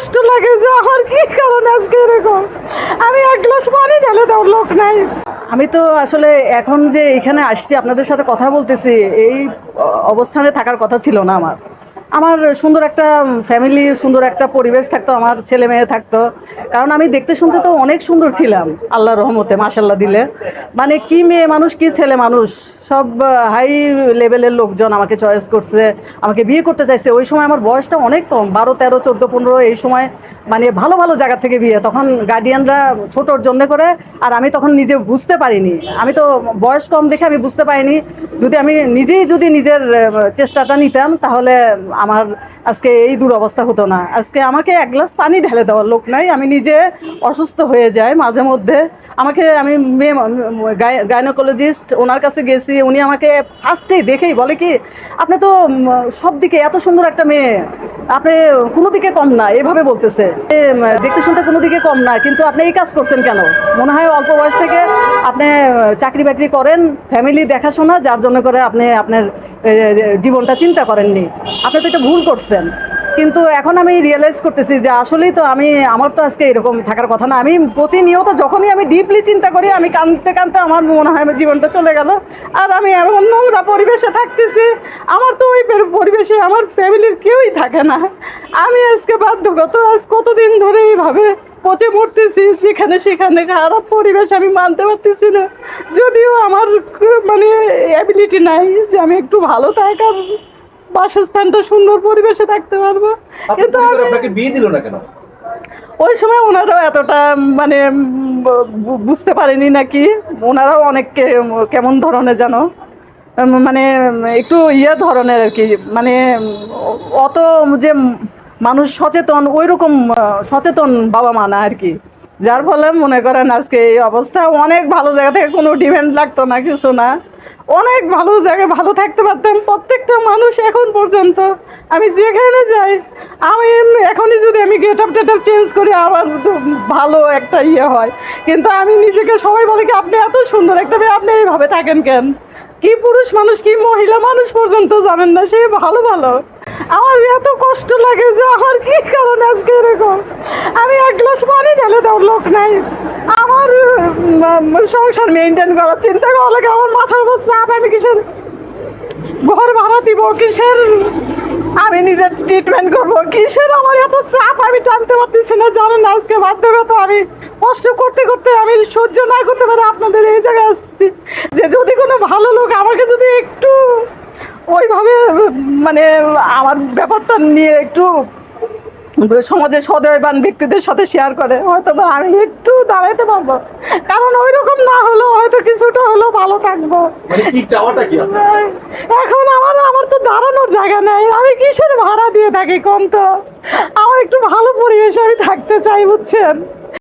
কষ্ট লাগে যে আমার কি কারণ আজকে এরকম? আমি এক গ্লাস পানি ঢেলে দেওয়ার লোক নাই। আমি তো আসলে এখন যে এখানে আসছি, আপনাদের সাথে কথা বলতেছি, এই অবস্থানে থাকার কথা ছিল না আমার। আমার সুন্দর একটা ফ্যামিলি সুন্দর একটা পরিবেশ থাকতো, আমার ছেলে মেয়ে থাকতো। কারণ আমি দেখতে শুনতে তো অনেক সুন্দর ছিলাম আল্লাহ রহমতে মাসাল্লাহ দিলে। মানে কি মেয়ে মানুষ, কি ছেলে মানুষ? সব হাই লেভেলের লোকজন আমাকে চয়েস করছে, আমাকে বিয়ে করতে চাইছে। ওই সময় আমার বয়সটা অনেক কম, বারো, তেরো, চোদ্দ, পনেরো, এই সময় মানে ভালো ভালো জায়গা থেকে বিয়ে। তখন গার্ডিয়ানরা ছোটোর জন্য করে, আর আমি তখন নিজে বুঝতে পারিনি। আমি তো বয়স কম দেখে আমি বুঝতে পারিনি। যদি আমি নিজেই যদি নিজের চেষ্টাটা নিতাম, তাহলে আমার আজকে এই দুরবস্থা হতো না। আজকে আমাকে এক গ্লাস পানি ঢেলে দেওয়ার লোক নাই। আমি নিজে অসুস্থ হয়ে যাই মাঝে মধ্যে। আমাকে আমি মেয়ে গাইনোকোলজিস্ট ওনার কাছে গেছি। উনি আমাকে ফার্স্টেই দেখেই বলে কি, আপনি তো সব দিকে এত সুন্দর একটা মেয়ে, আপনি কোনো দিকে কম না, এভাবে বলতেছে। দেখতে শুনতে কোনো দিকে কম না, কিন্তু আপনি এই কাজ করছেন কেন? মনে হয় অল্প বয়স থেকে আপনি চাকরি বাকরি করেন ফ্যামিলি দেখাশোনা, যার জন্য করে আপনি আপনার জীবনটা চিন্তা করেননি। আপনি তো এটা ভুল করছেন। কিন্তু এখন আমি রিয়েলাইজ করতেছি যে আসলেই তো আমি, আমার তো আজকে এরকম থাকার কথা না। আমি প্রতিনিয়ত যখনই আমি ডিপলি চিন্তা করি, আমি কাঁদতে কাঁদতে আমার মনে হয় জীবনটা চলে গেল। আর আমি এমন নোংরা পরিবেশে থাকতেছি, আমার তো ওই পরিবেশে আমার ফ্যামিলির কেউই থাকে না। আমি আজকে বাধ্যগত, আজ কতদিন ধরে এইভাবে পচে মরতেছি, যেখানে সেখানে খারাপ পরিবেশ আমি মানতে পারতেছি না। যদিও আমার মানে অ্যাবিলিটি নাই যে আমি একটু ভালো থাকার বাসস্থানটা সুন্দর পরিবেশে থাকতে পারব। কিন্তু আপনাকে বিয়ে দিল না কেন? ওই সময় ওনারাও এতটা মানে বুঝতে পারেনি নাকি। ওনারাও অনেককে কেমন ধরনের জানো উম, মানে একটু ইয়ে ধরনের আর কি। মানে অত যে মানুষ সচেতন ওই রকম সচেতন বাবা মা না আর কি। যার ফলে মনে করেন আজকে এই অবস্থা, অনেক ভালো জায়গা থেকে কোনো ডিমান্ড লাগতো না, কিছু না। অনেক ভালো জায়গায় ভালো থাকতে পারতাম, প্রত্যেকটা মানুষ এখন পর্যন্ত আমি যেখানে যাই, আমি এখনই যদি আমি গেট আপ টেট চেঞ্জ করি, আমার ভালো একটা ইয়ে হয়। কিন্তু আমি নিজেকে সবাই বলে কি, আপনি এত সুন্দর একটা মেয়ে, আপনি এইভাবে থাকেন কেন? কি পুরুষ মানুষ, কি মহিলা মানুষ পর্যন্ত জানেন না, সে ভালো ভালো। আমার এত কষ্ট লাগে যে আমার কি কারণে আজকে এরকম? আমি এক গ্লাস পানি ঢেলে দেওয়ার লোক নাই। আমার সংসার মেনটেন করার চিন্তা করা লাগে, আমার মাথার উপর চাপ, আমি কিসের ঘর ভাড়া দিব, কিসের আমি নিজের ট্রিটমেন্ট করব, কিসের আমার এত চাপ, আমি টানতে পারতেছি না, জানেন না, আজকে বাধ্যগত, আমি কষ্ট করতে করতে আমি সহ্য না করতে পারি আপনাদের এই জায়গায় আসছি। যে যদি কোনো ভালো লোক আমাকে যদি একটু ওইভাবে মানে আমার ব্যাপারটা নিয়ে একটু সমাজের সদয়বান ব্যক্তিদের সাথে শেয়ার করে। হয়তো বা আমি একটু দাঁড়াইতে পারব। কারণ ওই রকম না হলেও হয়তো কিছুটা হলেও ভালো থাকব। মানে এখন আমার আমার তো দাঁড়ানোর জায়গা নেই। আমি কিসের ভাড়া দিয়ে থাকি কম তো? আমার একটু ভালো পরিবেশে আমি থাকতে চাই বুঝছেন?